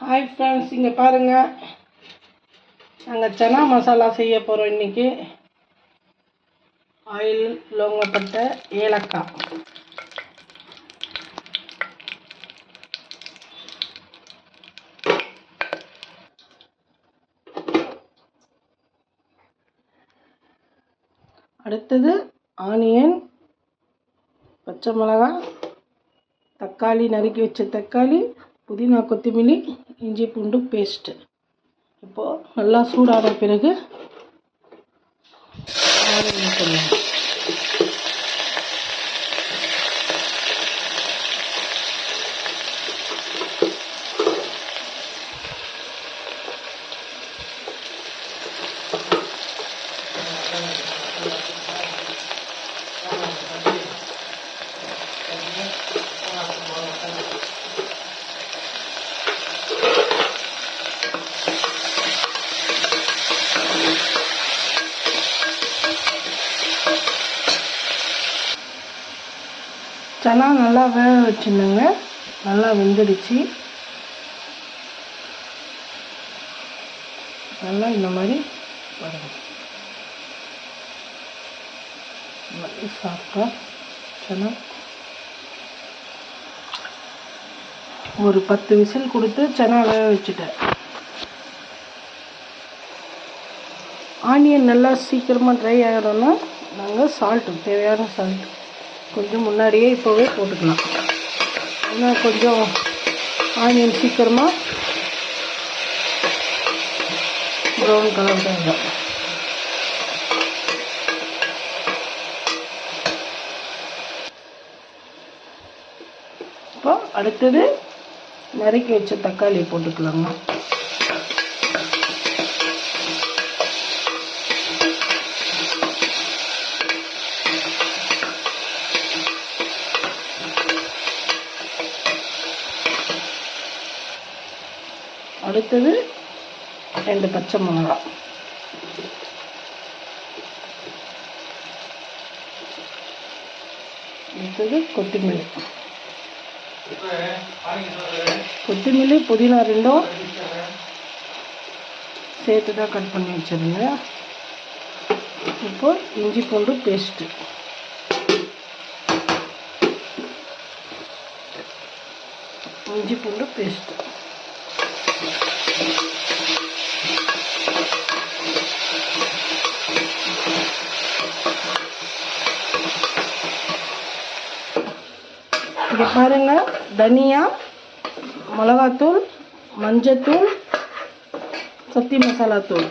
Hi friends இங்கே பாருங்கள் நாங்கள் சனா மசாலா செய்ய போகிறோம் இன்றைக்கி ஆயில் லோங்கப்பட்ட ஏலக்காய். அடுத்தது ஆனியன் பச்சை மிளகாய் தக்காளி நறுக்கி வச்ச தக்காளி புதினா கொத்தமல்லி இஞ்சி பூண்டு பேஸ்ட்டு இப்போது நல்லா சூடான பிறகு ஆனியன் ஊற்றணும் சனா நல்லா வேக வச்சுருந்தேங்க. நல்லா வெந்துடுச்சு. நல்லா இந்த மாதிரி வரும் சாப்பிட்டா சனா ஒரு பத்து விசில் கொடுத்து சனா வேக வச்சுட்டேன். ஆனியன் நல்லா சீக்கிரமாக ட்ரை ஆகிடணும்னா நாங்கள் சால்ட்டு தேவையான சால்ட் கொஞ்சம் முன்னாடியே இப்போவே போட்டுக்கலாம். ஏன்னா கொஞ்சம் ஆனியன் சீக்கிரமாக ப்ரௌன் கலர் தான் இப்போ அடுத்தது நறுக்கி வச்ச தக்காளி போட்டுக்கலாங்க அடுத்தது ரெண்டு பச்சை மிளகாய் அடுத்தது கொத்தமல்லி. கொத்தமல்லி புதினா ரெண்டும் சேர்த்து தான் கட் பண்ணி வச்சுருந்தேன் இப்போ இஞ்சி பூண்டு பேஸ்ட்டு இஞ்சி பூண்டு பேஸ்ட்டு இங்கே பாருங்க தனியா மிளகாத்தூள் மஞ்சத்தூள் சக்தி மசாலா தூள்.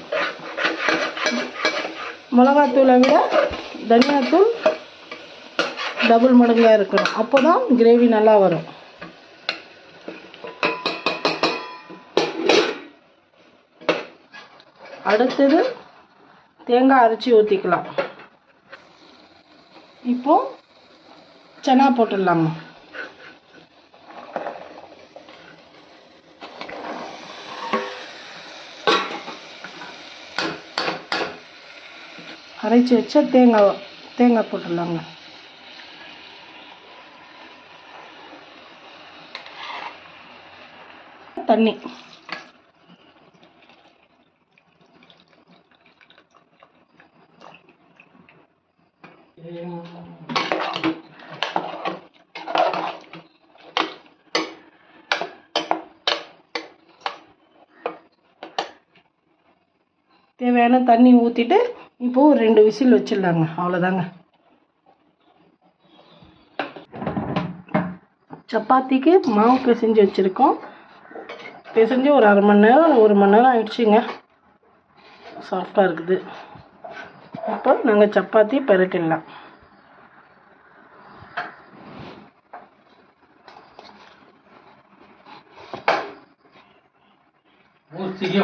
மிளகாத்தூளை விட தனியாத்தூள் டபுள் மடங்காக இருக்கணும். அப்போ தான் கிரேவி நல்லா வரும். அடுத்தது தேங்காய் அரைச்சி ஊற்றிக்கலாம் இப்போ சனா போட்டுடலாமா? அரைச்சி வச்ச தேங்காய் தேங்காய் போட்டுடலாங்க. தண்ணி. தேவையான தண்ணி ஊற்றிட்டு இப்போது ரெண்டு விசில் வச்சிடலாங்க. அவ்வளோதாங்க சப்பாத்திக்கு மாவு பிசைஞ்சு வச்சுருக்கோம். பிசைஞ்சு ஒரு அரை மணி நேரம் ஒரு மணி நேரம் ஆயிடுச்சுங்க. சாஃப்டாக இருக்குது. இப்போ நாங்கள் சப்பாத்தி பெரட்டிடலாம் ஊசிக்கு